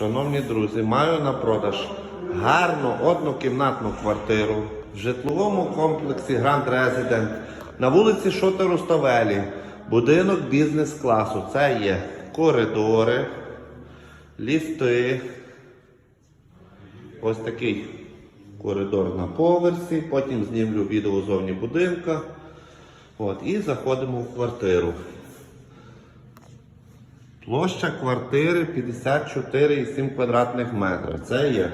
Шановні друзі, маю на продаж гарну однокімнатну квартиру в житловому комплексі Grand Resident на вулиці Шота Руставелі. Будинок бізнес-класу. Це є коридори, ліфти. Ось такий коридор на поверсі. Потім знімлю відео зовні будинка. От, і заходимо в квартиру. Площа квартири 54,7 квадратних метрів. Це є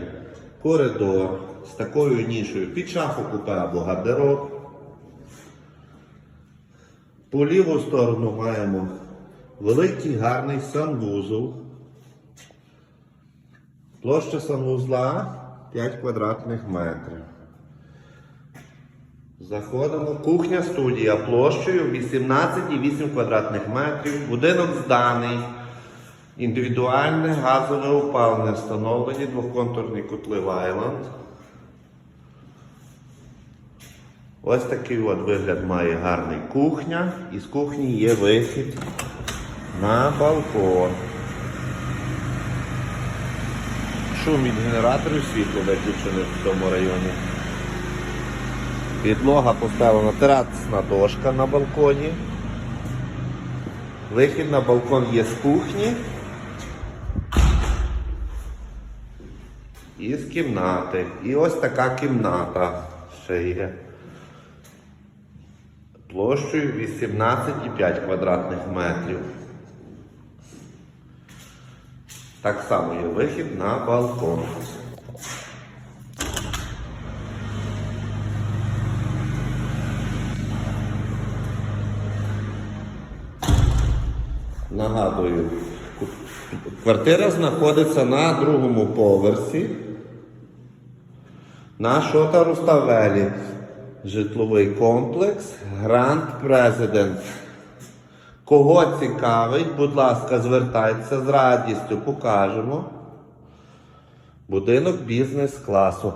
коридор з такою нішою під шафу купе або гардероб. По ліву сторону маємо великий гарний санвузол. Площа санвузла 5 квадратних метрів. Заходимо. Кухня студія площею 18,8 квадратних метрів. Будинок зданий. Індивідуальне газове опалення встановлені, двоконтурні котли Вайланд. Ось такий от вигляд має гарний кухня. І з кухні є вихід на балкон. Шум від генераторів світло виключений в цьому районі. Підлога поставлена терасна дошка на балконі. Вихід на балкон є з кухні. І з кімнати. І ось така кімната ще є. Площею 18,5 квадратних метрів. Так само є вихід на балкон. Нагадую, квартира знаходиться на другому поверсі. На Шота Руставелі. Житловий комплекс Grand President. Кого цікавить, будь ласка, звертайтеся з радістю покажемо. Будинок бізнес-класу.